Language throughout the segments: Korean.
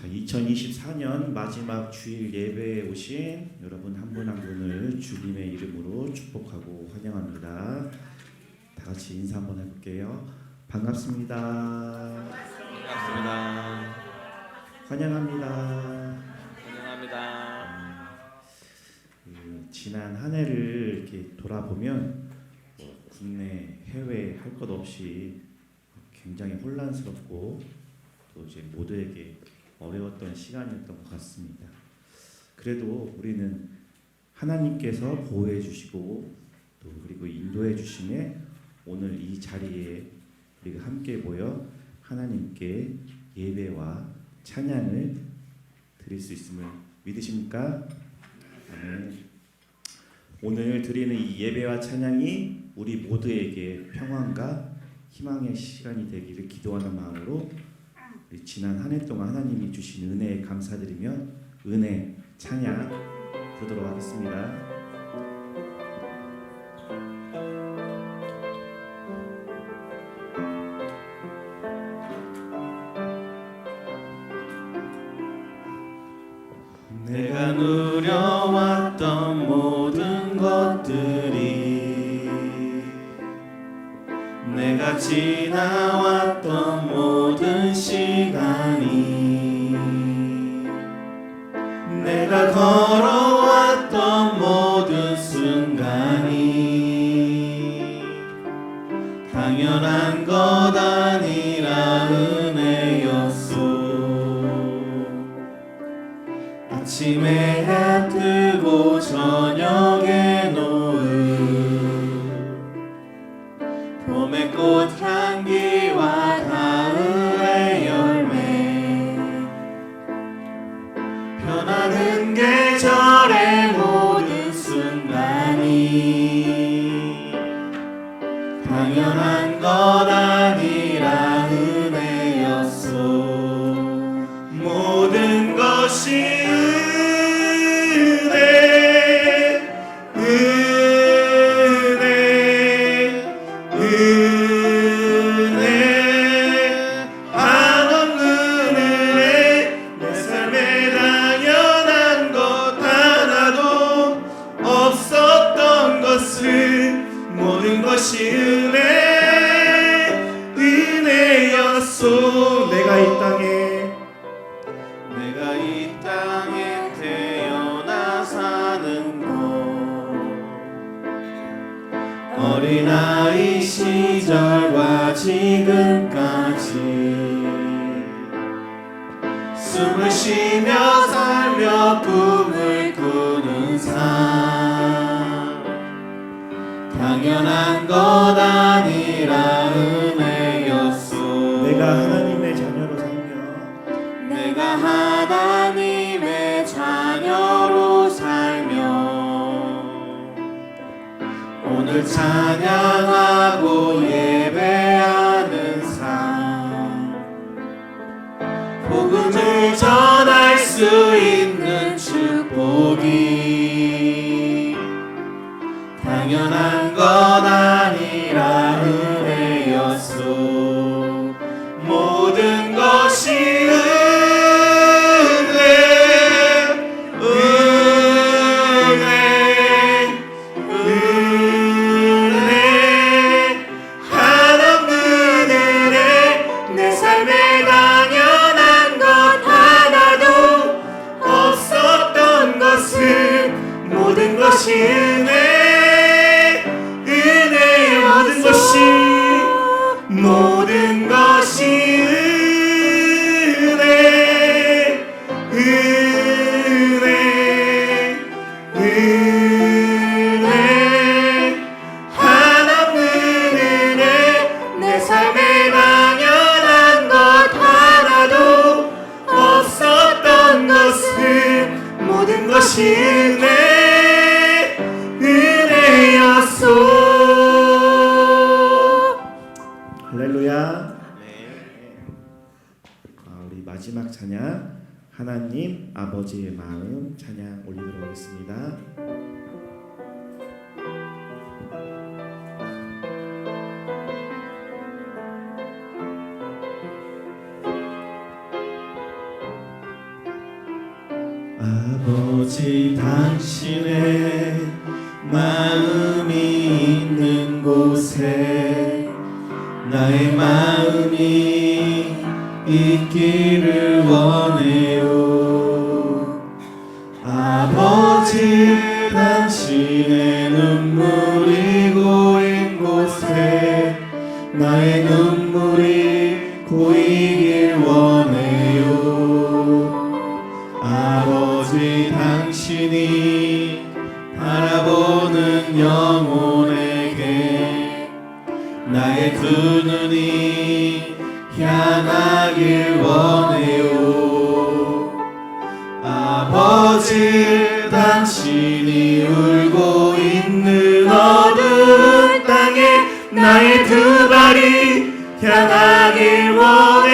자, 2024년 마지막 주일 예배에 오신 여러분 한분한 분을 주님의 이름으로 축복하고 환영합니다. 다 같이 인사 한번 해볼게요. 반갑습니다. 반갑습니다. 환영합니다. 환영합니다. 그 지난 한 해를 이렇게 돌아보면 뭐 국내 해외 할 것 없이 굉장히 혼란스럽고 또 이제 모두에게 어려웠던 시간이었던 것 같습니다. 그래도 우리는 하나님께서 보호해 주시고 또 그리고 인도해 주심에 오늘 이 자리에 우리가 함께 모여 하나님께 예배와 찬양을 드릴 수 있음을 믿으십니까? 아멘. 오늘 드리는 이 예배와 찬양이 우리 모두에게 평안과 희망의 시간이 되기를 기도하는 마음으로 지난 한 해 동안 하나님이 주신 은혜에 감사드리며 은혜 찬양 부르도록 하겠습니다. 내가 누려왔던 모든 것들이 내가 지나왔 아침에 시절과 지금까지 숨을 쉬며 살며 꿈을 꾸는 삶. 당연한 것 아니라 은혜였소. 내가 찬양하고 예배하는 삶. 복음을 전할 수 있는 축복이 것이 은혜 은혜였소. 할렐루야. 아, 우리 마지막 찬양. 하나님 아버지의 마음 찬양 올리도록 하겠습니다. 아버지 당신의 마음이 있는 곳에 나의 마음이 있기를 원해요. 아버지 영혼에게 나의 두 눈이 향하길 원해요. 아버지 당신이 울고 있는 어두운 땅에 나의 두 발이 향하길 원해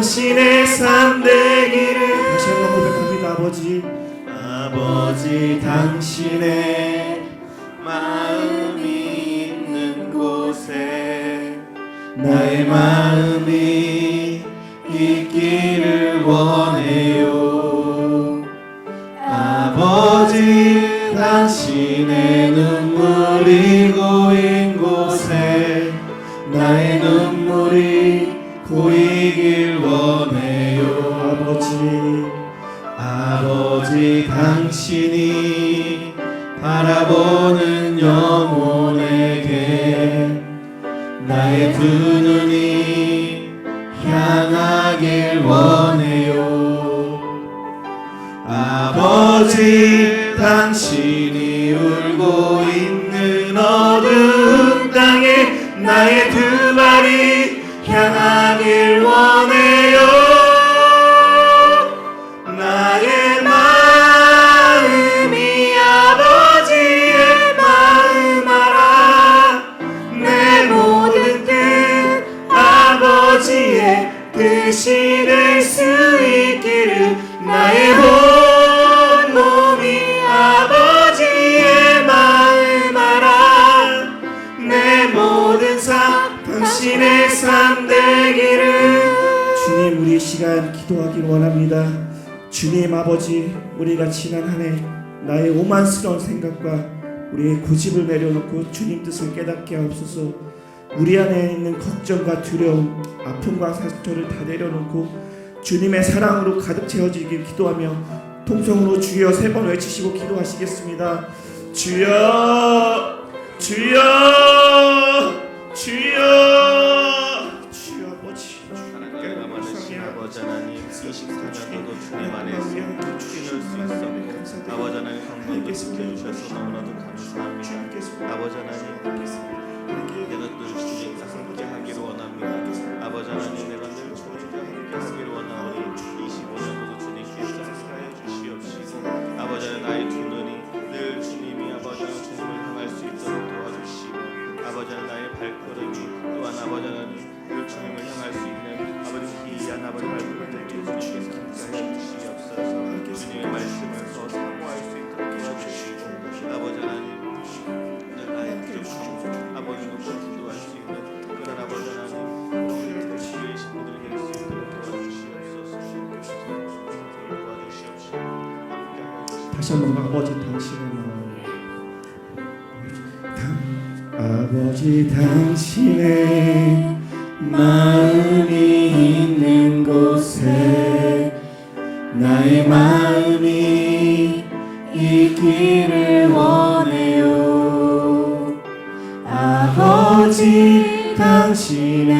당신의 삶 되기를. 다시 한번 고백합니다 아버지. 아버지 당신의 마음이 있는 곳에 나의 마음이 있기를 원해요. 아버지 당신의 눈물이 당신이 바라보는 영혼에게 나의 두 눈이 향하길 원해요. 아버지 당신 시간 기도하길 원합니다. 주님 아버지 우리가 지난 한 해 나의 오만스러운 생각과 우리의 고집을 내려놓고 주님 뜻을 깨닫게 하옵소서. 우리 안에 있는 걱정과 두려움 아픔과 상처를 다 내려놓고 주님의 사랑으로 가득 채워지길 기도하며 통성으로 주여 세 번 외치시고 기도하시겠습니다. 주여 주여 주여 2013년도도 주님 안에서 추진할 수 있어 아버지 하나님 건강도 지켜주셔서 너무나도 감사합니다. 아버지 하나님 내가 늘 주님과 함께 하기를 원합니다. 아버지 하나님 내가 늘 주님과 함께 하기를 원하오니 25년도도 주님 주시옵시고 아버지 하나님 나의 두 눈이 늘 주님이 아버지 하나님을 향할 수 있도록 도와주시고 아버지 하나님 나의 발걸음 다시 한번 아버지 당신의 마음 아버지 당신의 마음이 있는 곳에 나의 마음이 있기를 원해요. 아버지 당신의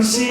당신